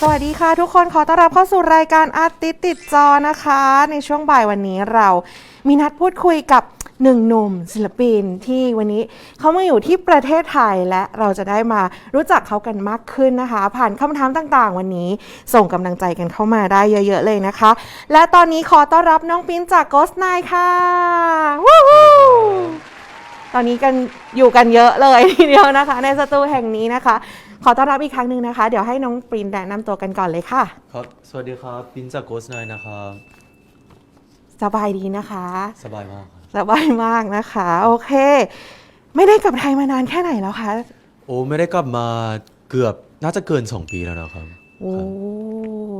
สวัสดีค่ะทุกคนขอต้อนรับเข้าสู่รายการอาร์ติติดจอนะคะ ในช่วงบ่ายวันนี้เรามีนัดพูดคุยกับหนึ่งหนุ่มศิลปินที่วันนี้เขามาอยู่ที่ประเทศไทยและเราจะได้มารู้จักเขากันมากขึ้นนะคะ ผ่านคำถามต่างๆ วันนี้ส่งกำลังใจกันเข้ามาได้เยอะๆเลยนะคะ และตอนนี้ขอต้อนรับน้องปิ้นจาก Ghost n i g h ค่ะวู้ฮู้ตอนนี้กันอยู่กันเยอะเลยทีเดียวนะคะ ในสตูแห่งนี้นะคะ ขอต้อนรับอีกครั้งหนึ่งนะคะ เดี๋ยวให้น้องปรินแนะนำตัวกันก่อนเลยค่ะ ครับ สวัสดีครับปินจากโกสไนนะครับ สบายดีนะคะ สบายมากครับสบายมากนะคะ โอเค ไม่ได้กลับไทยมานานแค่ไหนแล้วคะโอ้ไม่ได้กลับมาเกือบน่าจะเกิน 2 ปีแล้วนะครับโอ้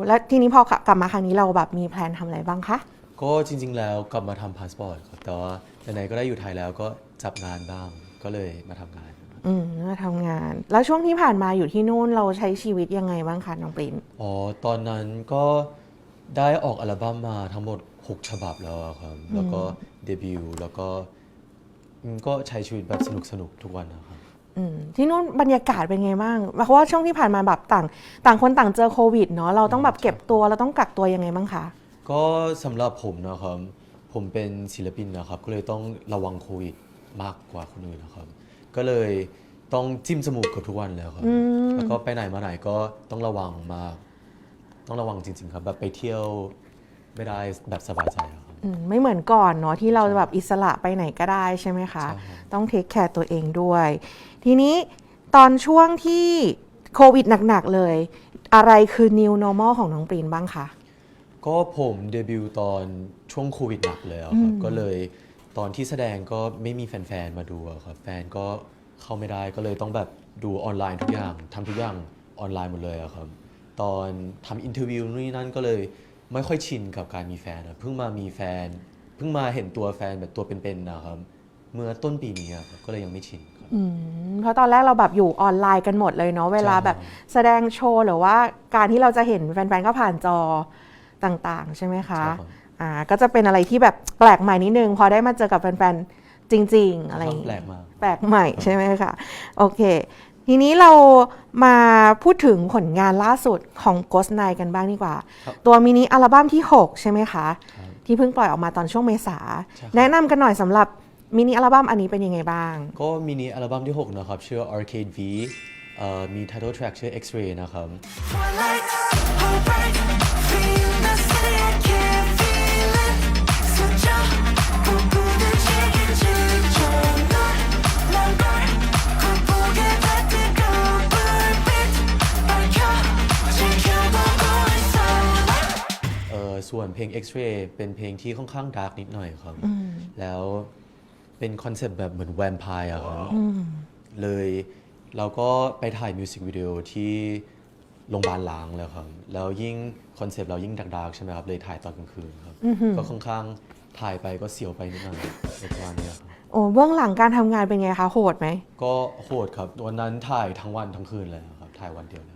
แล้วทีนี้พอกลับมาครั้งนี้เราแบบมีแพลนทำอะไรบ้างคะก็จริง ๆ แล้วกลับมาทำพาสปอร์ตครับแต่ว่าไหนๆก็ได้อยู่ไทยแล้วก็จับงานบ้างก็เลยมาทำงาน อืมมาทำงาน แล้วช่วงที่ผ่านมาอยู่ที่นู่นเราใช้ชีวิตยังไงบ้างคะน้องปรินอ๋อ ตอนนั้นก็ได้ออกอัลบั้มมาทั้งหมด 6 ฉบับแล้วอะครับ แล้วก็เดบิวต์แล้วก็อืมก็ใช้ชีวิตแบบสนุกๆทุกวันนะครับ อืมที่นู่นบรรยากาศเป็นไงบ้างเพราะว่าช่วงที่ผ่านมาแบบต่าง ต่างคนต่างเจอโควิดเนาะเราต้องแบบเก็บตัวเราต้องกักตัวยังไงบ้างคะก็สำหรับผมนะครับ ผมเป็นศิลปินนะครับ ก็เลยต้องระวังโควิดมากกว่าคนอื่นนะครับ ก็เลยต้องจิ้มจมูกเกับทุกวันแล้วครับ อืม แล้วก็ไปไหนมาไหนก็ต้องระวังมาก ต้องระวังจริง ๆ ครับ แบบไปเที่ยวไม่ได้แบบสบายใจอะครับ อืมไม่เหมือนก่อนเนาะที่เราจะแบบอิสระไปไหนก็ได้ใช่ไหมคะ ใช่ครับ ต้องเทคแคร์ตัวเองด้วย ทีนี้ตอนช่วงที่โควิดหนัก ๆ เลย อะไรคือ new normal ของน้องปรีนบ้างคะ ก็ผมเดบิวต์ตอนช่วงโควิดหนักเลยอะครับ ก็เลย ตอนที่แสดงก็ไม่มีแฟนๆ มาดูอะครับแฟนก็เข้าไม่ได้ก็เลยต้องแบบดูออนไลน์ทุกอย่างทำทุกอย่างออนไลน์หมดเลยอะครับ ตอนทำอินเทอร์วิวนู่นนนั่นก็เลยไม่ค่อยชินกับการมีแฟนอะเพิ่งมามีแฟน เพิ่งมาเห็นตัวแฟนแบบตัวเป็นๆนะครับ เมื่อต้นปีนี้อะครับก็เลยยังไม่ชินครับ อืมเพราะตอนแรกเราแบบอยู่ออนไลน์กันหมดเลยเนาะเวลาใช่ครับแบบแสดงโชว์หรือว่าการที่เราจะเห็นแฟนๆ ก็ผ่านจอต่างๆ ใช่ไหมคะ ใช่ครับ อ่าก็จะเป็นอะไรที่แบบแปลกใหม่นิดนึง พอได้มาเจอกับแฟนๆ จริง ๆ อะไรอย่างงี้แปลกมาก แปลกใหม่ใช่ไหมคะโอเค ทีนี้เรามาพูดถึงผลงานล่าสุดของ Ghost Night กันบ้างดีกว่า ครับตัวมินิอัลบั้มที่ 6 ใช่ไหมคะ ครับที่เพิ่งปล่อยออกมาตอนช่วงเมษา ใช่ครับ แนะนำกันหน่อยสำหรับมินิอัลบั้มอันนี้เป็นยังไงบ้าง ก็มินิอัลบั้มที่ 6 นะครับ ชื่อ Arcade V เอ่อมี title track ชื่อ X-Ray นะครับ Twilight, hold ส่วนเพลง X-Ray เป็นเพลงที่ค่อนข้างดาร์กนิดหน่อยครับ แล้วเป็นคอนเซปต์แบบเหมือนแวมไพร์อะครับ เลยเราก็ไปถ่ายมิวสิกวิดีโอที่โรงพยาบาลล้างแล้วครับ แล้วยิ่งคอนเซปต์เรายิ่งดาร์กๆใช่ไหมครับ เลยถ่ายตอนกลางคืนครับ ก็ค่อนข้างถ่ายไปก็เสียวไปนิดหน่อยในประมาณนี้ครับโอ้เบื้องหลังการทำงานเป็นไงคะ โหดไหม ก็โหดครับ วันนั้นถ่ายทั้งวันทั้งคืนเลยครับ ถ่ายวันเดียวเลยครับอื้อหือ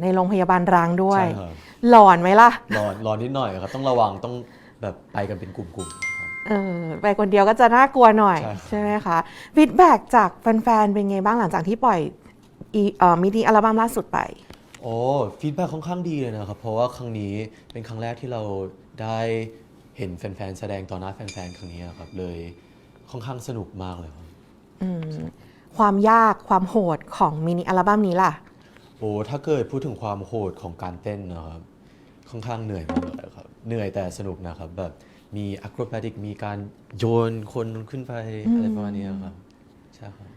ในโรงพยาบาลร้างด้วย ใช่ครับ หลอนไหมล่ะร้อนร้อนนิดหน่อยครับ ต้องระวังต้องแบบไปกันเป็นกลุ่มๆครับ เออไปคนเดียวก็จะน่ากลัวหน่อย ใช่ครับ ใช่ไหมคะฟีดแบ็จากแฟนๆ เป็นไงบ้างหลังจากที่ปล่อยอีเอ่อมินิอัลบั้มล่าสุดไป โอ้ฟีดแบ็ค่อนข้างดีเลยนะครับ เพราะว่าครั้งนี้เป็นครั้งแรกที่เราได้เห็นแฟนๆ แสดงต่อหน้าแฟนๆ ครั้งนี้ครับ เลยค่อนข้างสนุกมากเลยครับอืมความยากความโหดของมินิอัลบั้มนี้ล่ะ โอ้ถ้าเกิดพูดถึงความโหดของการเต้นนะครับค่อนข้างเหนื่อยมากเลยครับ เหนื่อยแต่สนุกนะครับ แบบมีอะโ r ร b ติกมีการโยนคนขึ้นไปอะไรประมาณนี้ครับใช่ครับ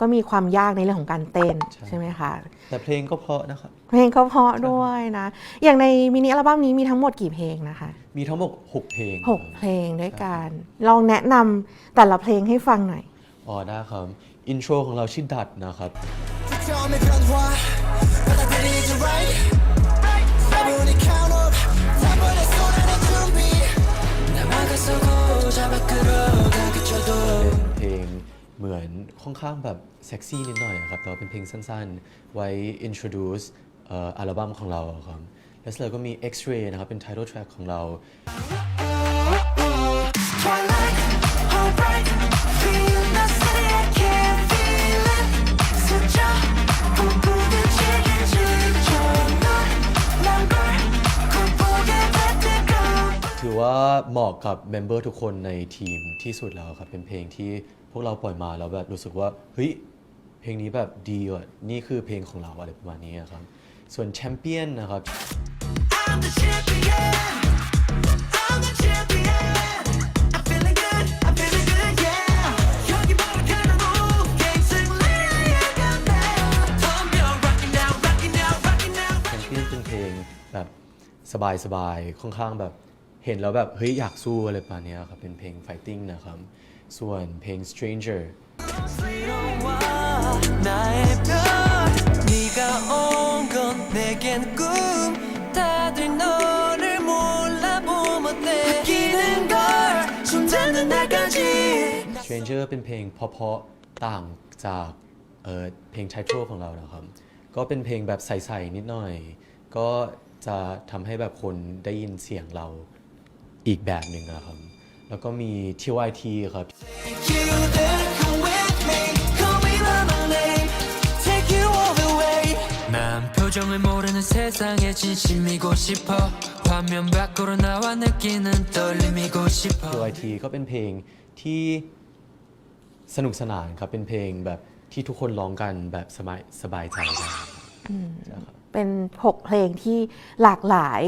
ก็มีความยากในเรื่องของการเต้นใช่ใช่ไหมคะ แต่เพลงก็เพราะนะครับ เพลงก็เพราะด้วยนะ อย่างในมินิอัลบั้มนี้มีทั้งหมดกี่เพลงนะคะ มีทั้งหมด 6 เพลงหกเพลงด้วยกัน ลองแนะนำแต่ละเพลงให้ฟังหน่อยอ๋อได้ครับ อินโทรของเราชื่อดัดนะครับ เป็นเพลงเหมือนค่อนข้างแบบเซ็กซี่นิดหน่อยครับแต่ว่าเป็นเพลงสั้นๆ ไว้ introduce อัลบั้มของเราครับ แล้วเราก็มี X-ray นะครับ เป็น title track ของเรา เหมาะกับเมมเบอร์ทุกคนในทีมที่สุดแล้วครับ เป็นเพลงที่พวกเราปล่อยมาแล้วแบบรู้สึกว่า เฮ้ย เพลงนี้แบบดีว่ะนี่คือเพลงของเราอะไรประมาณนี้ครับ ส่วนแชมเปี้ยนนะครับ I'm the champion. I'm the champion. I'm feeling good. I'm feeling good. Yeah. 여기 바로 가라고. 게임 승리를 향한 날. 덤벼. Rockin' now, rockin' now, rockin' now. แชมเปี้ยนเป็นเพลงแบบสบายๆ ค่อนข้างแบบ เห็นแล้วแบบ เฮ้ย อยากสู้อะไรประมาณนี้ครับ เป็นเพลง fighting นะครับ ส่วนเพลง stranger stranger เป็นเพลงเพาะๆต่างจากเเพลงไททอลของเรานะครับ ก็เป็นเพลงแบบใสๆนิดหน่อย ก็จะทำให้แบบคนได้ยินเสียงเรา อีกแบบหนึ่งนะครับ แล้วก็มี TYT ครับ You there come with me Call me by my name Take you all the way 난 표정을 모르는 세상에 진심이고 싶어 화면 밖으로 나와 느끼는 떨림이고 싶어 TYT ก็เป็นเพลงที่สนุกสนานครับ เป็นเพลงแบบที่ทุกคนร้องกันแบบสบายสบายใจกันใช่ครับ เป็น 6 เพลงที่หลากหลาย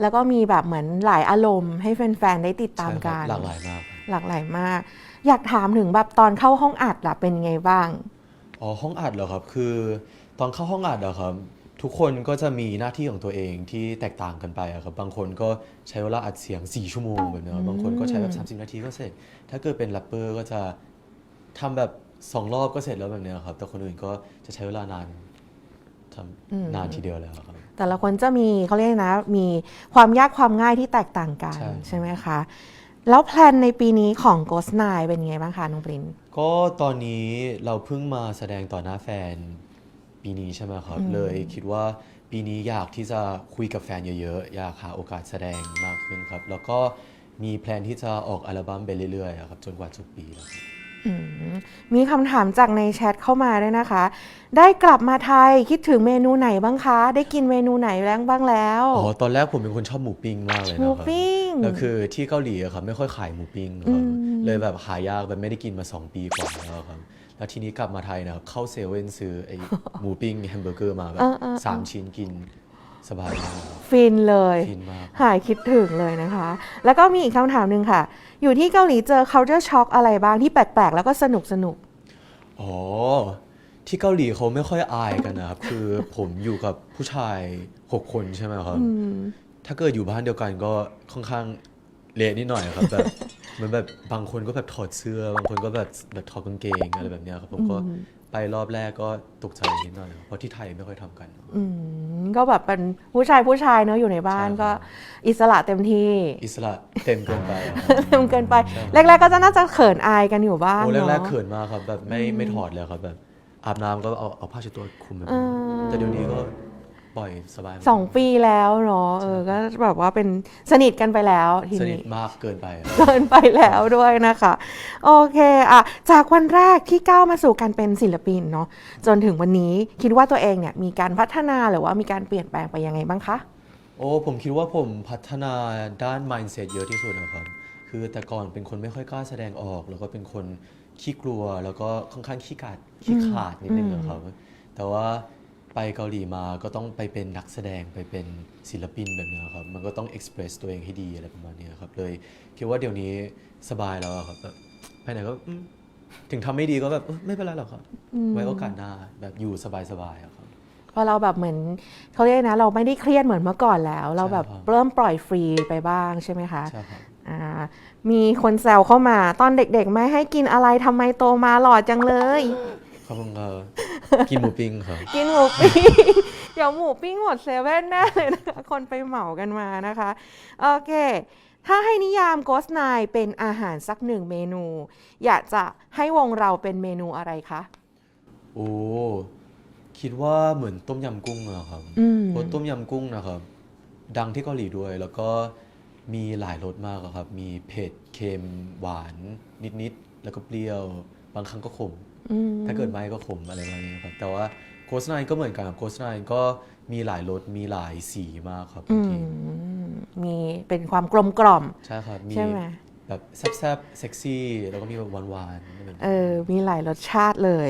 แล้วก็มีแบบเหมือนหลายอารมณ์ ให้แฟนๆได้ติดตามใช่คกัรับนหลากหลายมากครับหลากหลายมาก อยากถามถึงแบบตอนเข้าห้องอัดล่ะเป็นไงบ้าง อ๋อห้องอัดเหรอครับ คือตอนเข้าห้องอัดอะครับ ทุกคนก็จะมีหน้าที่ของตัวเองที่แตกต่างกันไปอะครับ บางคนก็ใช้เวลาอัดเสียง 4 ชั่วโมงแบบนี้ครับบางคนก็ใช้แบบ 30 นาทีก็เสร็จ ถ้าเกิดเป็นแรปเปอร์ก็จะทำแบบ2รอบก็เสร็จแล้วแบบเนี้ยครับ แต่คนอื่นก็จะใช้เวลานาน ทำนานทีเดียวแล้วครับ แต่ละคนจะมีเขาเรียกนะ มีความยากความง่ายที่แตกต่างกันใช่ใช่ไหมคะ แล้วแพลนในปีนี้ของ Ghost n i เป็นไงบ้างคะน้องปรินก็ตอนนี้เราเพิ่งมาแสดงต่อหน้าแฟนปีนี้ใช่ไหมครับ เลยคิดว่าปีนี้อยากที่จะคุยกับแฟนเยอะๆ อยากหาโอกาสแสดงมากขึ้นครับ แล้วก็มีแพลนที่จะออกอัลบั้มไปเรื่อยๆอะครับจนกว่าจบปีแล้วครับอื มมีคำถามจากในแชทเข้ามาด้วยนะคะ ได้กลับมาไทยคิดถึงเมนูไหนบ้างคะ ได้กินเมนูไหนแล้วบ้างแล้วอ๋อตอนแรกผมเป็นคนชอบหมูปิ้งมากเลยหมูนะครับปิ้งแล้วคือที่เกาหลีอะครับไม่ค่อยขายหมูปิ้งครับเลยแบบหายากแบบไม่ได้กินมา 2 ปีกว่าแล้วครับแล้วทีนี้กลับมาไทยนะครับเข้าเซเว่นซื้อไอ้หมูปิ้งแฮมเบอร์เกอร์มาแบบสามชิ้นกิน สบายมากครับฟินเลย ฟินมาก หายคิดถึงเลยนะคะ แล้วก็มีอีกคำถามหนึ่งค่ะ อยู่ที่เกาหลีเจอ culture shock อะไรบ้างที่แปลกๆ แล้วก็สนุกสนุกอ๋อ ที่เกาหลีเขาไม่ค่อยอายกันนะครับ คือผมอยู่กับผู้ชาย6คนใช่ไหมครับถ้าเกิดอยู่บ้านเดียวกันก็ค่อนข้างเละนิดหน่อยครับแบบ เหมือนแบบบางคนก็แบบถอดเสื้อบางคนก็แบบแบบถอดกางเกงอะไรแบบเนี้ยครับผมก็ ไปรอบแรกก็ตกใจนิดหน่อยครับเพราะที่ไทยไม่ค่อยทำกัน อืมก็แบบเป็นผู้ชายผู้ชายเนอะอยู่ในบ้านใช่ครับ ก็อิสระเต็มที่ อิสระเต็มเกินไปอะครับ เต็มเกินไป แรก ๆ ก็จะน่าจะเขินอายกันอยู่บ้างโอ้เนาะแรกๆเขินมากครับแบบไม่ไม่ถอดเลยครับแบบอาบน้ำก็เอาเอาผ้าเช็ดตัวคลุมแบบนี้แต่เดี๋ยวนี้ก็ ปล่อยสบายมากสองปีแล้วเนาะเออก็แบบว่าเป็นสนิทกันไปแล้วทีสนินี้ทมากเกินไปอะเกินไปแล้วด้วยนะคะ โอเคอะจากวันแรกที่ก้าวมาสู่การเป็นศิลปินเนาะจนถึงวันนี้คิดว่าตัวเองเนี่ยมีการพัฒนาหรือว่ามีการเปลี่ยนแปลงไปยังไงบ้างคะโอ้ผมคิดว่าผมพัฒนาด้าน mindset เยอะที่สุดนะครับ คือแต่ก่อนเป็นคนไม่ค่อยกล้าแสดงออก แล้วก็เป็นคนขี้กลัว แล้วก็ค่อนข้างขี้ขาดขี้ขาดนิดนึงนะครับ แต่ว่า ไปเกาหลีมาก็ต้องไปเป็นนักแสดงไปเป็นศิลปินแบบนี้ครับ มันก็ต้อง express ตัวเองให้ดีอะไรประมาณนี้ครับ เลยคิดว่าเดี๋ยวนี้สบายแล้วอะครับแบบไปไหนก็อืมถึงทำไม่ดีก็แบบเอ้ยไม่เป็นไรหรอกครับไว้โอกาสหน้าแบบอยู่สบายๆอะครับเพราะเราแบบเหมือนเขาเรียกนะ เราไม่ได้เครียดเหมือนเมื่อก่อนแล้ว เราแบบใช่ครับ เริ่มปล่อยฟรีไปบ้างใช่ไหมคะใช่ครับ อ่ามีคนแซวเข้ามาตอนเด็กๆ ไม่ให้กินอะไรทำไมโตมาหล่อจังเลยข อบคุณครับกินหมูปิ้งครับ กินหมูปิ้ง เดี๋ยวหมูปิ้งหมดเซเว่นแน่เลยนะคะ คนไปเหมากันมานะคะ โอเค ถ้าให้นิยาม Ghost n i เป็นอาหารสักหนึ่งเมนู อยากจะให้วงเราเป็นเมนูอะไรคะ โอ้คิดว่าเหมือนต้มยำกุ้งอะครับอืม เพราะต้มยำกุ้งนะครับ ดังที่เกาหลีด้วย แล้วก็มีหลายรสมากอะครับ มีเผ็ดเค็มหวานนิดๆแล้วก็เปรี้ยว บางครั้งก็ขมอืม ถ้าเกิดไม่ก็ขมอะไรประมาณนี้ครับ แต่ว่าโคสไนก็เหมือนกันครับโคสไนก็มีหลายรสมีหลายสีมากครับอืบางทีมมีเป็นความกลมกล่อม ใช่ครับมีใช่ไหมแบบแซบๆเซ็กซี่แล้วก็มีแบบหวานๆเหมือนเออ มีหลายรสชาติเลย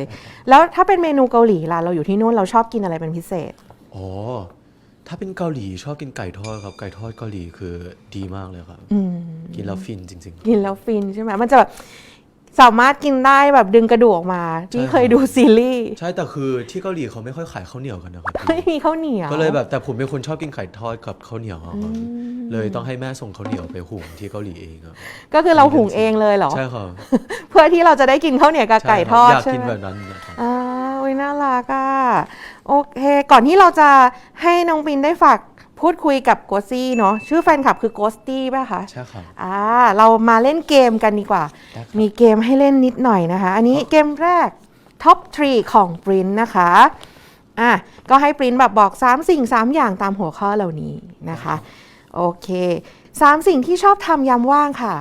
แล้วถ้าเป็นเมนูเกาหลีล่ะเราอยู่ที่นู่นเราชอบกินอะไรเป็นพิเศษอ๋อถ้าเป็นเกาหลีชอบกินไก่ทอดครับ ไก่ทอดเกาหลีคือดีมากเลยครับอืมกินแล้วฟินจริงกินแล้วฟินใช่ไหมมันจะแบบ สามารถกินได้แบบดึงกระดูกออกมาที่ใช่เคยดูซีรีส์ๆใช่แต่คือที่เกาหลีเขาไม่ค่อยขายข้าวเหนียวกันนะครับไม่มีข้าวเหนียวก็เลยแบบแต่ผมเป็นคนชอบกินไก่ทอดกับข้าวเหนียวอะครับเลยต้องให้แม่ส่งข้าวเหนียวไปหุงที่เกาหลีเองครับก็คือเราหุงเองเลยเหรอใช่ครับเพื่อที่เราจะได้กินข้าวเหนียวกับไก่ทอดใช่ครับอยากใช่กินไหมแบบนั้นนะครับอ่าโอ้ยน่ารักอะโอเค ก่อนที่เราจะให้น้องปินได้ฝาก พูดคุยกับโกซี่เนาะชื่อแฟนคลับคือโกสตี้ป่ะคะใช่ครับอ่าเรามาเล่นเกมกันดีกว่าได้ครับมีเกมให้เล่นนิดหน่อยนะคะ อันนี้เกมแรก Top 3ของ Print นะคะอะก็ให้ Print แบบบอก 3 สิ่ง 3 อย่างตามหัวข้อเหล่านี้นะคะ โอเค 3 สิ่งที่ชอบทำยามว่างค่ะ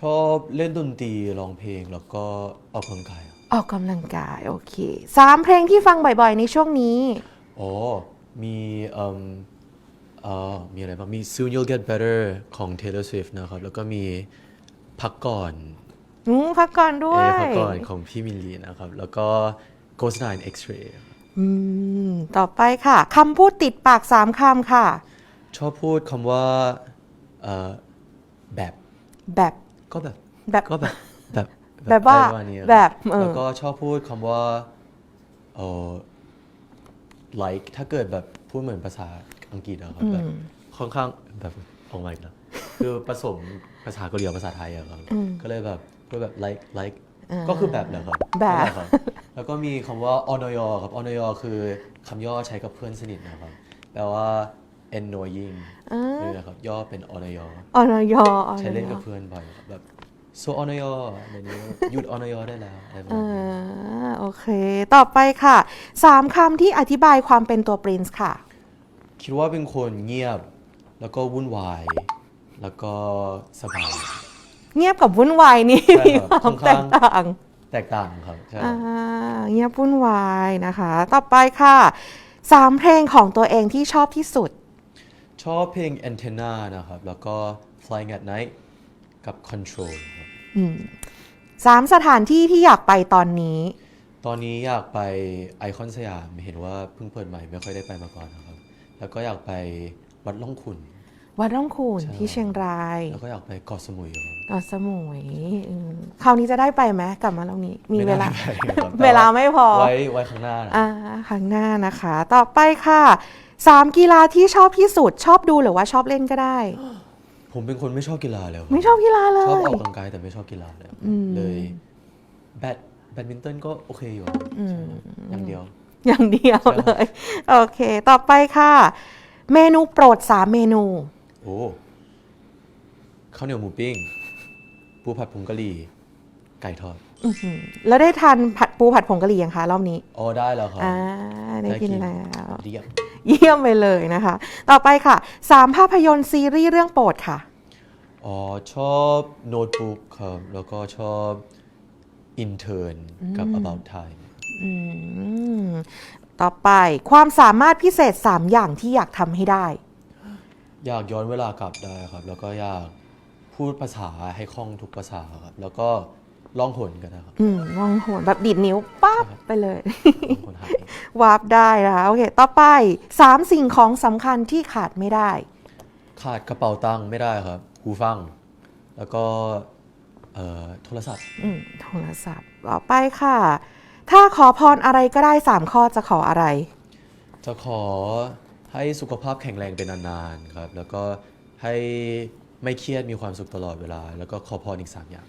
ชอบเล่นดนตรีร้องเพลงแล้วก็ออกกำลังกายครับออกกำลังกาย โอเค 3 เพลงที่ฟังบ่อยๆ ในช่วงนี้ อ๋อ มี เอ่มเอ่อมีอะไรบ้างมี Soon You'll Get Better ของ Taylor Swift นะครับ แล้วก็มีพักก่อนอืมพักก่อนด้วเอยยพักก่อนของพี่มิลลีนะครับ แล้วก็ Ghost Nine X-Ray ครับอืม ต่อไปค่ะคำพูดติดปาก3คำค่ะ ชอบพูดคำว่าเอ่อแบบแบบก็แบบ แบบ ก็แบบแบบแบบว่าอะไรประมณนี้ครับแบบเออ แล้วก็ชอบพูดคำว่าเออ like ถ้าเกิดแบบพูดเหมือนภาษา อังกฤษอะครับแบบค่อนข้างแบบออกมาอีกแล้วคือผสมภาษาเกาหลีกับภาษาไทยอะครับ ก็เลยแบบพูดแบบ like like ก็คือแบบแหละครับแบบนั่นหละครับ แล้วก็มีคำว่าอนอยครับอนอยคือคำย่อใช้กับเพื่อนสนิทนะครับ แปลว่า annoying นี่นะครับ ย่อเป็นอนอยออนอยออนใช้เล่นยกับเพื่อนบ่อยครับแบบ so อนอยอะไรนี้หยุดอนอยได้แล้วอะไรประอ่มาณนี้าโอเค ต่อไปค่ะสามคำที่อธิบายความเป็นตัว Prince ค่ะ คิดว่าเป็นคนเงียบ แล้วก็วุ่นวาย แล้วก็สบาย เงียบกับวุ่นวายนี่ใช่มีครับความค่แตอนกข้าง ต่างแตกต่างครับใช่อ่าเงียบวุ่นวายนะคะ ต่อไปค่ะสามเพลงของตัวเองที่ชอบที่สุด ชอบเพลง Antenna นะครับ แล้วก็ Flying at Night กับ Control ครับสามสถานที่ที่อยากไปตอนนี้ ตอนนี้อยากไปไอคอนสยามเห็นว่าเพิ่งเปิดใหม่ไม่ค่อยได้ไปมาก่อนนะครับ แล้วก็อยากไปวัดล่องขุน วัดร่องคูนใช่ ที่เชียงรายแล้วก็อยากไปเกาะสมุยครับเกาะสมุยอืมคราวนี้จะได้ไปไหมกลับมาตรงนี้ มีเวลาไได้ไปครับเวลาไม่พอ ไว้ไว้ข้างหน้านะอ่าครั้งหน้านะคะ ต่อไปค่ะสามกีฬาที่ชอบที่สุด ชอบดูหรือว่าชอบเล่นก็ได้ ผมเป็นคนไม่ชอบกีฬาเลยครับไม่ชอบกีฬาเลชอบยออกกำลังกายแต่ไม่ชอบกีฬาเลยครับเลยแบดแบดมินตันก็โอเคอยู่ครับใช่อย่างเดียว อย่างเดียวใช่เลย โอเค ต่อไปค่ะ เมนูโปรดสามเมนู โอ้ข้าวเหนียวหมูปิ้ง ปูผัดผงกะหรี่ ไก่ทอด อื้อหือแล้วได้ทานผัดปูผัดผงกะหรี่ยังคะรอบนี้อ๋อได้แล้วครับอ่าได้กินแล้ว เรียบเยี่ยมไปเลยนะคะ ต่อไปค่ะสามภาพยนตร์ซีรีส์เรื่องโปรดค่ะ อ๋อชอบโน้ตบุ๊กครับ แล้วก็ชอบอินเทอร์นกับ About Time อืม ต่อไปความสามารถพิเศษ 3 อย่างที่อยากทำให้ได้ อยากย้อนเวลากลับได้ครับ แล้วก็อยากพูดภาษาให้คล่องทุกภาษาครับ แล้วก็ล่องหนกันนะครับ อืมมองโหนแบบดีดนิ้วปั๊บไปเลย ล่องหนหายวาร์ปได้นะคะ โอเค ต่อไป 3 สิ่งของสำคัญที่ขาดไม่ได้ ขาดกระเป๋าตังค์ไม่ได้ครับ หูฟัง แล้วก็เอ่อโทรศัพท์ อืมโทรศัพท์ต่อไปค่ะ ถ้าขอพรอะไรก็ได้ 3 ข้อจะขออะไร จะขอให้สุขภาพแข็งแรงเป็นนานๆครับ แล้วก็ให้ไม่เครียดมีความสุขตลอดเวลา แล้วก็ขอพรอีก3อย่าง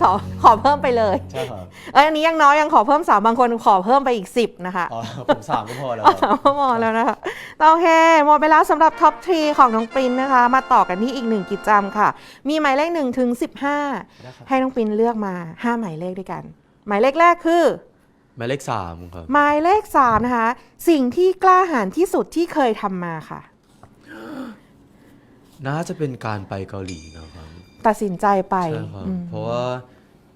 สอขอเพิ่มไปเลยใช่ครับเอ้ยอันนี้ยังน้อยยังขอเพิ่มสามบางคนขอเพิ่มไปอีก 10 นะคะอ๋อผมสามก็พอแล้วครับ สามก็พอแล้วนะคะโอเคหมดไปแล้วสำหรับท็อปทรีของน้องปรินนะคะ มาต่อกันที่อีกหนึ่งกิจกรรมค่ะ มีหมายเลข1ถึงได้ครับ15 ให้น้องปรินเลือกมา 5 หมายเลขด้วยกัน หมายเลขแรกคือ หมายเลขสามครับ หมายเลข3นะคะ สิ่งที่กล้าหาญที่สุดที่เคยทำมาค่ะ น่าจะเป็นการไปเกาหลีนะครับตัดสินใจไปใช่ครับ อืมเพราะว่า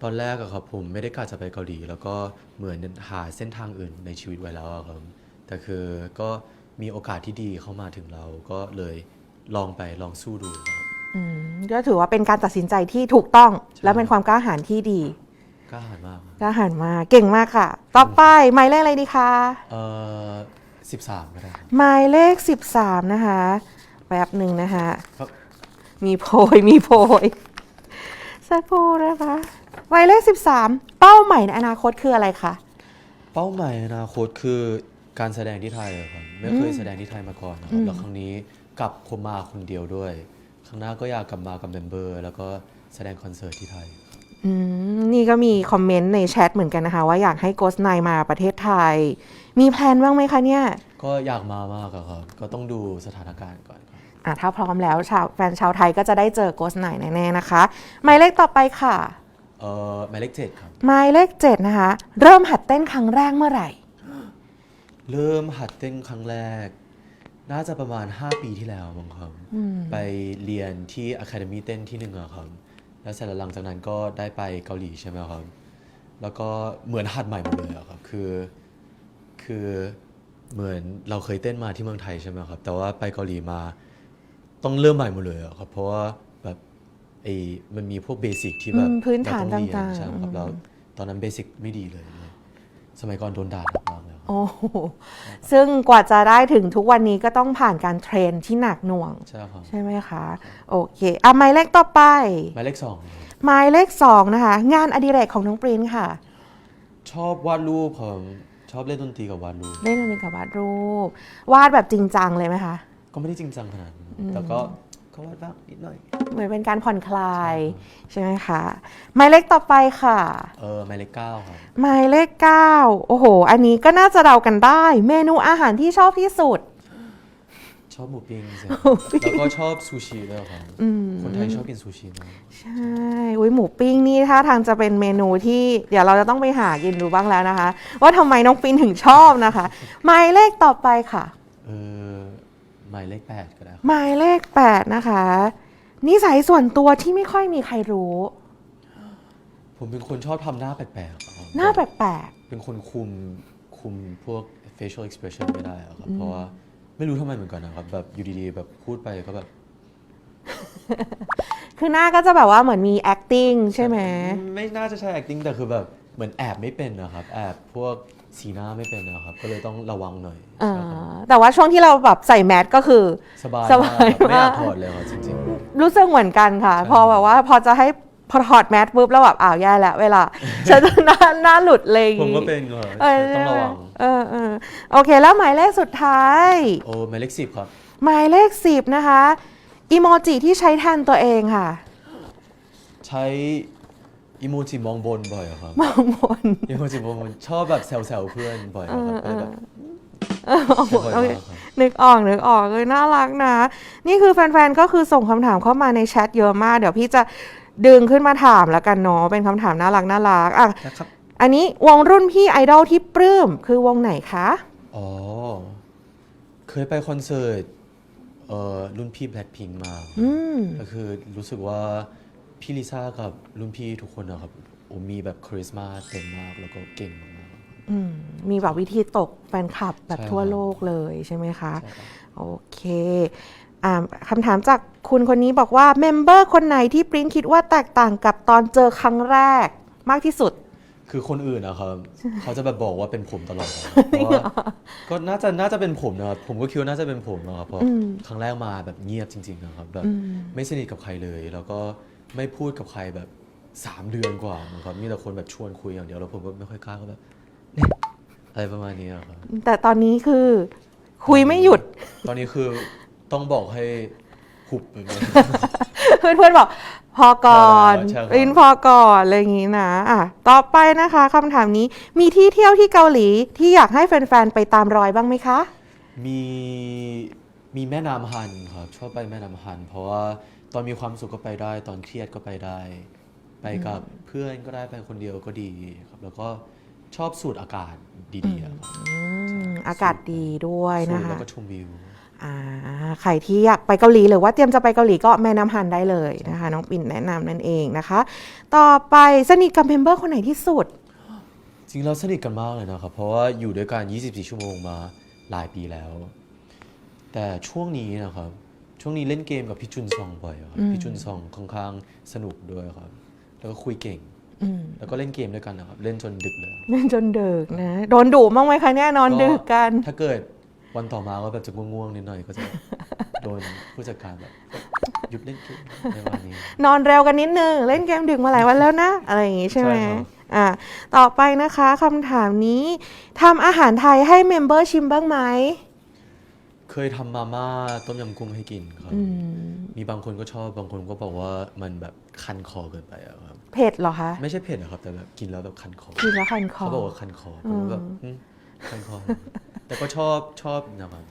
ตอนแรกอะครับผมไม่ได้กะจะไปเกาหลี แล้วก็เหมือนหาเส้นทางอื่นในชีวิตไว้แล้วอะครับ แต่คือก็มีโอกาสที่ดีเข้ามาถึงเราก็เลยลองไปลองสู้ดูครับ อืมก็ถือว่าเป็นการตัดสินใจที่ถูกต้อง และเป็นความกล้าหาญที่ดี กล้าหาญมากครับกล้าหาญมากเก่งมากค่ะ ต่อไปหมายเลขอะไรดีคะเอ่อสิบสามก็ได้ครับหมายเลข 13 นะคะแป๊บหนึ่งนะคะ ครับมีโพย มีโพยสักครู่นะคะหมายเลข 13 เป้าหมายในอนาคตคืออะไรคะเป้าหมายในอนาคตคือการแสดงที่ไทยอะครับไม่เคยแสดงที่ไทยมาก่อนนะครับแล้วครั้งนี้กลับคมมาคนเดียวด้วยครั้งหน้าก็อยากกลับมากับเมมเบอร์ แล้วก็แสดงคอนเสิร์ตที่ไทยอืม นี่ก็มีคอมเมนต์ในแชทเหมือนกันนะคะ ว่าอยากให้โกสไนมาประเทศไทย มีแพลนบ้างไหมคะเนี่ย ก็อยากมามากอะครับ ก็ต้องดูสถานการณ์ก่อนครับอะถ้าพร้อมแล้วชาวแฟนชาวไทยก็จะได้เจอโกสไนแน่ๆนะคะ หมายเลขต่อไปค่ะ เอ่อหมายเลขเจ็ดครับ หมายเลข7นะคะ เริ่มหัดเต้นครั้งแรกเมื่อไหร่ เริ่มหัดเต้นครั้งแรก น่าจะประมาณ 5 ปีที่แล้วมั้งครับไปเรียนที่ Academy เต้นที่หนึ่งอะครับ แล้วเสร็จแล้วหลังจากนั้นก็ได้ไปเกาหลีใช่ไหมครับ แล้วก็เหมือนหัดใหม่หมดเลยอะครับ คือ คือเหมือนเราเคยเต้นมาที่เมืองไทยใช่ไหมครับ แต่ว่าไปเกาหลีมาต้องเริ่มใหม่หมดเลยอะครับ เพราะว่าแบบไอ้มันมีพวกเบสิกที่แบบอืมพื้นฐานเรต้องเรียต่างๆใช่ไหมครับอืมแล้วตอนนั้นเบสิกไม่ดีเลย สมัยก่อนโดนด่าหนักมากเลยครับ โอ้โหซึ่งกว่าจะได้ถึงทุกวันนี้ก็ต้องผ่านการเทรนที่หนักหน่วง ใช่ครับใช่ไหมคะ โอเคอะหมายเลขต่อไป หมายเลขสองหมายเลขสองนะคะ งานอดิเรกของน้องปรินค่ะ ชอบวาดรูปผมชอบเล่นดนตรีกับวาดรูปเล่นดนตรีกับวาดรูป วาดแบบจริงจังเลยไหมคะ ก็ไม่ได้จริงจังขนาดนั้นแต่ก็ ก็วาดบ้างนิดหน่อย เหมือนเป็นการผ่อนคลายใช่ไหมคะหมายเลขต่อไปค่ะ เออหมายเลขเก้าครับหมายเลขเก้าโอ้โห อันนี้ก็น่าจะเดากันได้ เมนูอาหารที่ชอบที่สุด ชอบหมูปิ้งสิแล้วก็ชอบซูชิด้วยครับคนไทยชอบกินซูชิมากใช่อุ้ยหมูปิ้งนี่ถ้าทางจะเป็นเมนูที่เดี๋ยวเราจะต้องไปหากินดูบ้างแล้วนะคะ ว่าทำไมน้องปินถึงชอบนะคะ หมายเลขต่อไปค่ะ เออห มายเลขแปดก็ได้ครับหมายเลข 8 นะคะ นิสัยส่วนตัวที่ไม่ค่อยมีใครรู้ ผมเป็นคนชอบทำหน้าแปลกๆครับหน้าแปลกเป็นคนคุมคุมพวก facial expression ไม่ได้อะครับ เพราะว่าไม่รู้ทำไมเหมือนกันนะครับ แบบอยู่ดีๆแบบพูดไปก็แบบ ๆ คือหน้าก็จะแบบว่าเหมือนมี acting ใช่ไหม ไม่น่าจะใช่ acting แต่คือแบบเหมือนแอบไม่เป็นนะครับ แอบพวก สีหน้าไม่เป็นนะครับ ก็เลยต้องระวังหน่อยอ่าใช่ครับแต่ว่าช่วงที่เราแบบใส่แมสก็คือ สบายสบายมากครับไม่อยากมากถอดเลยครับจริง รู้สึกเหมือนกันค่ะใช่พอแบบว่าพอจะให้พอถอดแมสปุ๊บแล้วแบบอ้าวแย่แล้วเวลาฉันจะหน้าหน้าหลุดเลยๆ ผมก็เป็นครับเออต้องระวัง เออเออโอเค แล้วหมายเลขสุดท้าย โอ้หมายเลขสิบครับ หมายเลขสิบนะคะอีโมจิที่ใช้แทนตัวเองค่ะ ใช้ อิโมจิมองบนบ่อยอะครับมองบนอิโมจิมองบนชอบแบบแซวๆเพื่อนบ่อยอะครับก็เลยแบบโอ้โหใช้บ่อยโอเคมากครับ นึกออกนึกออกเลยน่ารักนะ นี่คือแฟนๆ ก็คือส่งคำถามเข้ามาในแชทเยอะมาก เดี๋ยวพี่จะดึงขึ้นมาถามแล้วกันเนาะเป็นคำถามน่ารักน่ารักอะนะครับอันนี้วงรุ่นพี่ไอดอลที่ปลื้มคือวงไหนคะ อ๋อ เคยไปคอนเสิร์ตเอ่อรุ่นพี่ Blackpink มา อืม ก็คือรู้สึกว่า พี่ลิซ่ากับรุ่นพี่ทุกคนนะครับโอ้มีแบบคาริสมาเต็มมากแล้วก็เก่งมากๆอืมมีแบบวิธีตกแฟนคลับแบบใช่ทั่วครับโลกเลยใช่ไหมคะใช่ครับ โอเคอ่าคำถามจากคุณคนนี้บอกว่าเมมเบอร์คนไหนที่ปริ้นคิดว่าแตกต่างกับตอนเจอครั้งแรกมากที่สุด คือคนอื่นนะครับ เขาจะแบบบอกว่าเป็นผมตลอดนะครับเพราะว่าก็น่าจะน่าจะเป็นผมนะครับผมก็คิดว่าน่าจะเป็นผมนะครับเพราะอืมครั้งแรกมาแบบเงียบจริงๆนะครับแบบอืม ไม่สนิทกับใครเลย แล้วก็ ไม่พูดกับใครแบบสามเดือนกว่านะครับมีแต่คนแบบชวนคุยอย่างเดียวแล้วผมก็ไม่ค่อยกล้าก็แบบเนี่ยอะไรประมาณนี้อะครับ แต่ตอนนี้คือคุยไม่หยุด ตอนนี้คือต้องบอกให้หุบไปเลย เพื่อนๆบอกพอก่อนใช่ครับปริ้นพอก่อนอะไรอย่างนี้นะอะต่อไปนะคะคำถามนี้มีที่เที่ยวที่เกาหลีที่อยากให้แฟนๆไปตามรอยบ้างไหมคะ มีมีแม่น้ำฮันครับชอบไปแม่น้ำฮัน เพราะว่า ตอนมีความสุขก็ไปได้ ตอนเครียดก็ไปได้ ไปกับเพื่อนก็ได้ไปคนเดียวก็ดีครับ แล้วก็ชอบสูดอากาศดีๆอะครับอืมอากาศดีด้วยสูนะดแล้คะวก็ชมวิวอ่าใครที่อยากไปเกาหลีหรือว่าเตรียมจะไปเกาหลีก็แม่น้ำฮันได้เลยนะคะ น้องปิ่นแนะนำนั่นเองนะคะ ต่อไปสนิทกับเมมเบอร์คนไหนที่สุด จริงเราสนิทกันมากเลยนะครับ เพราะว่าอยู่ด้วยกัน 24 ชั่วโมงมาหลายปีแล้ว แต่ช่วงนี้นะครับ ชช่วงนี้เล่นเกมกับพี่จุนซองบ่อยอะครับ พี่จุนซองค่อนข้างสนุกด้วยครับ แล้วก็คุยเก่งอืมแล้วก็เล่นเกมด้วยกันนะครับ เล่นจนดึกเลย เล่นจนดึกนะ โดนดุบ้างไหมคะเนี่ยนอนดึกกัน ถ้าเกิดวันต่อมาก็แบบจะง่วงๆนิดหน่อยก็จะโดนผู้จัดการแบบหยุดเล่นเกมในวันนี้ นอนเร็วกันนิดนึง เล่นเกมดึกมาหลายวันแล้วนะ อะไรอย่างงี้ใช่ไหมใช่ครับอ่าต่อไปนะคะคำถามนี้ทำอาหารไทยให้เมมเบอร์ชิมบ้างไหม เคยทำมาม่าต้มยำกุ้งให้กินครับ อืมมีบางคนก็ชอบบางคนก็บอกว่ามันแบบคันคอเกินไปอะครับ เผ็ดเหรอคะไม่ใช่เผ็ดนะครับ แต่แบบกินแล้วแบบคันคอ กินแล้วคันคอ เขาบอกว่าคันคอผมก็แบบอืมคันคอ แต่ก็ชอบชอบนะครับ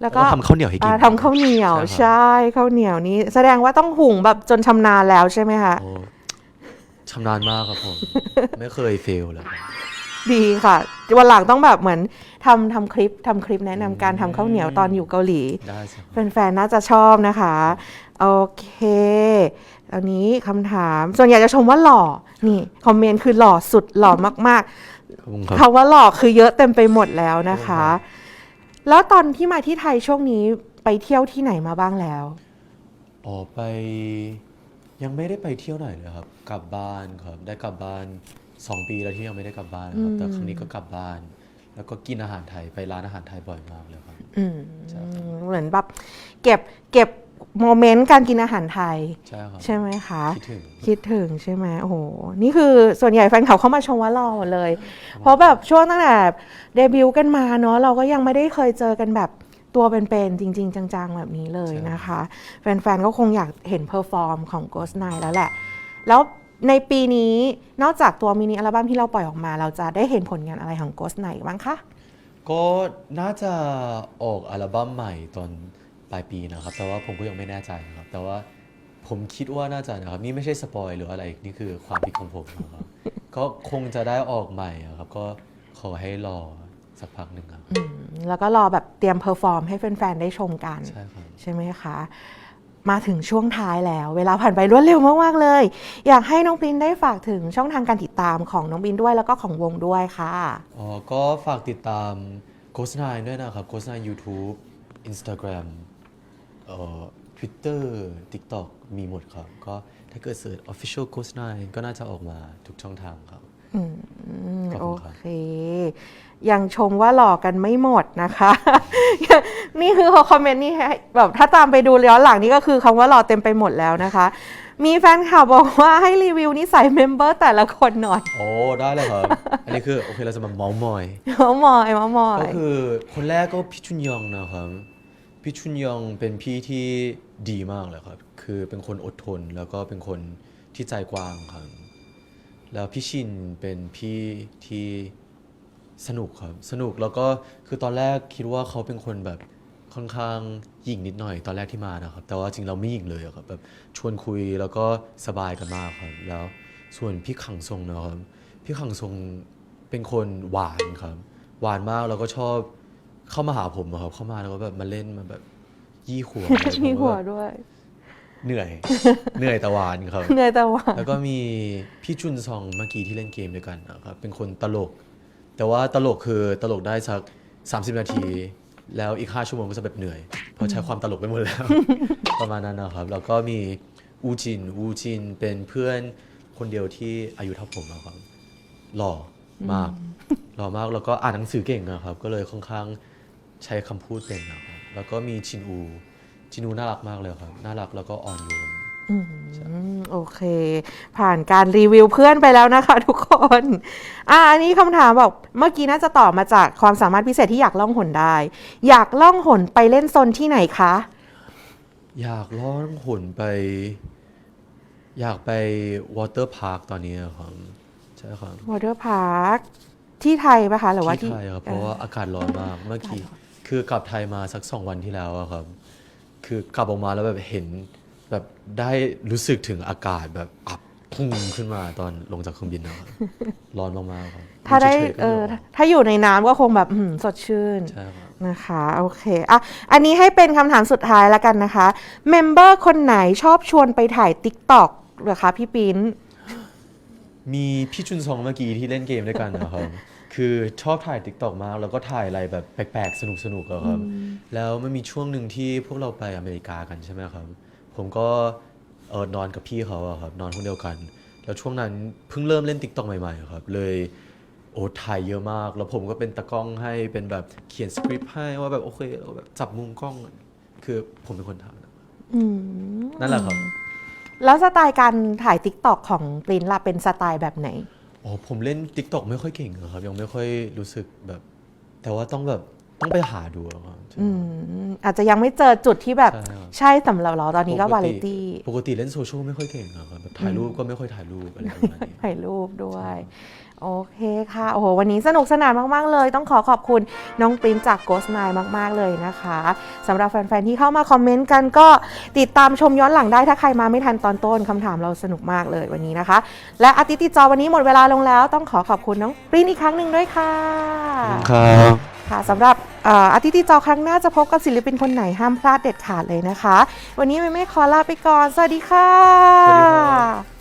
แล้วก็แล้วก็ทำข้าวเหนียวให้กิน อ่าทำข้าวเหนียวใช่ครับ ใช่ข้าวเหนียวนี้ แสดงว่าต้องหุงแบบจนชำนาญแล้วใช่ไหมคะ โอ้ชำนาญมากครับผม ไม่เคยเฟลเลยครับ ดีค่ะวันหลังต้องแบบเหมือนทำทำคลิปทำคลิปแนะนำการทำข้าวเหนียวตอนอยู่เกาหลี ได้สิครับแฟนๆ น่าจะชอบนะคะ โอเคอันนี้คำถามส่วนใหญ่จะชมว่าหล่อ นี่ คอมเมนต์คือหล่อสุดหล่อมากขอบคุณคๆรับคำว่าหล่อคือเยอะเต็มไปหมดแล้วนะคะ แล้วตอนที่มาที่ไทยช่วงนี้ไปเที่ยวที่ไหนมาบ้างแล้ว ออกไปยังไม่ได้ไปเที่ยวไหนเลยครับ กลับบ้านครับ ได้กลับบ้าน สองปีแล้วที่ยังไม่ได้กลับบ้านครับ แต่ครั้งนี้ก็กลับบ้าน แล้วก็กินอาหารไทยไปร้านอาหารไทยบ่อยมากเลยครับ อืมใช่ครับ เหมือนแบบเก็บเก็บโมเมนต์การกินอาหารไทย ใช่ครับใช่ไหมคะ คิดถึง คิดถึงใช่ไหมโอ้โห นี่คือส่วนใหญ่แฟนเขาเข้ามาชมว่าหล่อหมดเลย เพราะแบบช่วงตั้งแต่เดบิวต์กันมาเนาะเราก็ยังไม่ได้เคยเจอกันแบบตัวเป็นๆจริง ๆ จังๆ แบบนี้เลยนะคะ แฟนๆ ก็คงอยากเห็นเพอร์ฟอร์มของ Ghost Night แล้วแหละ แล้ว ในปีนี้นอกจากตัวมินิอัลบั้มที่เราปล่อยออกมา เราจะได้เห็นผลงานอะไรของ Ghost Night บ้างคะ ก็น่าจะออกอัลบั้มใหม่ตอนปลายปีนะครับ แต่ว่าผมก็ยังไม่แน่ใจนะครับ แต่ว่าผมคิดว่าน่าจะนะครับ นี่ไม่ใช่สปอยหรืออะไรนี่คือความคิดของผมนะครับ ก็คงจะได้ออกใหม่อะครับ ก็ขอให้รอสักพักหนึ่งครับ อืมแล้วก็รอแบบเตรียมเพอร์ฟอร์มให้แฟนๆ ได้ชมกัน ใช่ครับ ใช่ไหมคะ มาถึงช่วงท้ายแล้ว เวลาผ่านไปรวดเร็วมากๆเลย อยากให้น้องปินได้ฝากถึงช่องทางการติดตามของน้องปินด้วยแล้วก็ของวงด้วยค่ะอ๋อก็ฝากติดตาม Ghost Nine ด้วยนะครับ Ghost Nine YouTube Instagram เอ่อ Twitter TikTok มีหมดครับ ก็ถ้าเกิดเสิร์ช Official Ghost Nine ก็น่าจะออกมาทุกช่องทางครับ โอคุณครับเค ยังชมว่าหลอกกันไม่หมดนะคะ นี่คือคอมเมนต์นี่ให้แบบถ้าตามไปดูย้อนหลังนี่ก็คือคำว่าหล่อเต็มไปหมดแล้วนะคะ มีแฟนข่าวบอกว่าให้รีวิวนิสัยเมมเบอร์แต่ละคนหน่อย โอ้ ได้เลยครับ อันนี้คือ โอเค เราจะมาเมาส์มอยเมามอยเมามอย ก็คือคนแรกก็พี่ชุนยองนะครับ พี่ชุนยองเป็นพี่ที่ดีมากเลยครับ คือเป็นคนอดทนแล้วก็เป็นคนที่ใจกว้างครับ แล้วพี่ชินเป็นพี่ที่สนุกครับ สนุกแล้วก็คือตอนแรกคิดว่าเขาเป็นคนแบบค่อนข้างหยิ่งนิดหน่อยตอนแรกที่มานะครับ แต่ว่าจริงเราไม่หยิ่งเลยอะครับแบบชวนคุยแล้วก็สบายกันมากครับแล้วส่วนพี่ขังทรงนะครับพี่ขังทรงเป็นคนหวานครับ หวานมากแล้วก็ชอบเข้ามาหาผมอะครับเข้ามาแล้วก็แบบมาเล่นมาแบบยี่หัวอะไรผมมีก็หัวด้วย เหนื่อย เหนื่อยแต่หวานครับ เหนื่อยแต่ว่าแล้วก็มีพี่จุนซองเมื่อกี้ที่เล่นเกมด้วยกันนะครับ เป็นคนตลก แต่ว่าตลกคือตลกได้สัก 30 นาที แล้วอีก 5 ชั่วโมงก็จะแบบเหนื่อย เพราะใช้ความตลกไปหมดแล้ว ประมาณนั้นนะครับ แล้วก็มีอูจิน อูจินเป็นเพื่อนคนเดียวที่อายุเท่าผมนะครับ หล่อมาก หล่อมาก แล้วก็อ่านหนังสือเก่งนะครับ ก็เลยค่อนข้างใช้คำพูดเป็นนะครับ แล้วก็มีชินอู ชินอูน่ารักมากเลยครับ น่ารักแล้วก็อ่อนโยน อืมโอเค ผ่านการรีวิวเพื่อนไปแล้วนะคะทุกคน อะอันนี้คำถามบอกเมื่อกี้น่าจะตอบมาจากความสามารถพิเศษที่อยากล่องหนได้ อยากล่องหนไปเล่นโซนที่ไหนคะ อยากล่องหนไป อยากไปวอเตอร์พาร์คตอนนี้ครับ ใช่ครับ วอเตอร์พาร์คที่ไทยปะคะ หรือว่าที่ที่ไทยครับเพราะว่าอากาศร้อนมากเมื่อกี้คือกลับไทยมาสักสองวันที่แล้วอะครับ คือกลับออกมาแล้วแบบเห็นแบบได้รู้สึกถึงอากาศแบบอับพุ่งขึ้นมาตอนลงจากเครื่องบินนะครับร้อนมากๆครับถ้าได้ฉยๆก็เออไม่ร้อนถ้าอยู่ในน้ำก็คงแบบอืมสดชื่นใช่ครับนะคะโอเคอะอันนี้ให้เป็นคำถามสุดท้ายแล้วกันนะคะเมมเบอร์คนไหนชอบชวนไปถ่ายติ๊กต็อกเหรอคะพี่ปิ้นมีพี่จุนซองเมื่อกี้ที่เล่นเกมด้วยกันนะครับ คือชอบถ่าย t ิ k t o k มากแล้วก็ถ่ายอะไรแบบแปลกๆ สนุกๆอะครับ แล้วมันมีช่วงหนึ่งที่พวกเราไปอเมริกากันใช่ไหมครับ ผมก็เออนอนกับพี่เขาอะครับนอนห้องเดียวกัน แล้วช่วงนั้นเพิ่งเริ่มเล่น t ิ k t o k ใหม่ๆอะครับ เลยโอ้ถ่ายเยอะมาก แล้วผมก็เป็นตากล้องให้เป็นแบบเขียนสคริปต์ให้ว่าแบบโอเคเอาแบบจับมุมกล้อง คือผมเป็นคนทำนะอืมนั่นแหละครับ แล้วสไตล์การถ่าย t ิ k t o k ของปรินล่ะเป็นสไตล์แบบไหน อ๋อผมเล่น t ิ k t o k ไม่ค่อยเก่งอะครับ ยังไม่ค่อยรู้สึกแบบ แต่ว่าต้องแบบต้องไปหาดูอะครับ อืมอาจจะยังไม่เจอจุดที่แบบใช่ครับ ใช่สำหรับเราตอนนี้ก็วาไรตี้ ปกติเล่นโซเชียลไม่ค่อยเก่งอะครับแบบถ่ายรูปก็ไม่ค่อยถ่ายรูปอะไรประมาณนี้ ถ่ายรูปด้วย โอเคค่ะ โอ้โห วันนี้สนุกสนานมาก ๆ เลย ต้องขอขอบคุณน้องปริมจาก Ghost n i มาก ๆ เลยนะคะสำหรับแฟน ๆ ที่เข้ามาคอมเมนต์กันก็ติดตามชมย้อนหลังได้ถ้าใครมาไม่ทันตอนต้นคำถามเราสนุกมากเลยวันนี้นะคะ และอาทิตย์ติดจอวันนี้หมดเวลาลงแล้ว ต้องขอขอบคุณน้องปริมอีกครั้งหนึ่งด้วยค่ะครับค่ะสำหรับเอ่ออาทิตย์ที่จอครั้งหน้าจะพบกับศิลปินคนไหนห้ามพลาดเด็ดขาดเลยนะคะ วันนี้ไม่ไม่ขอลาไปก่อน สวัสดีค่ะสวัสดีครับ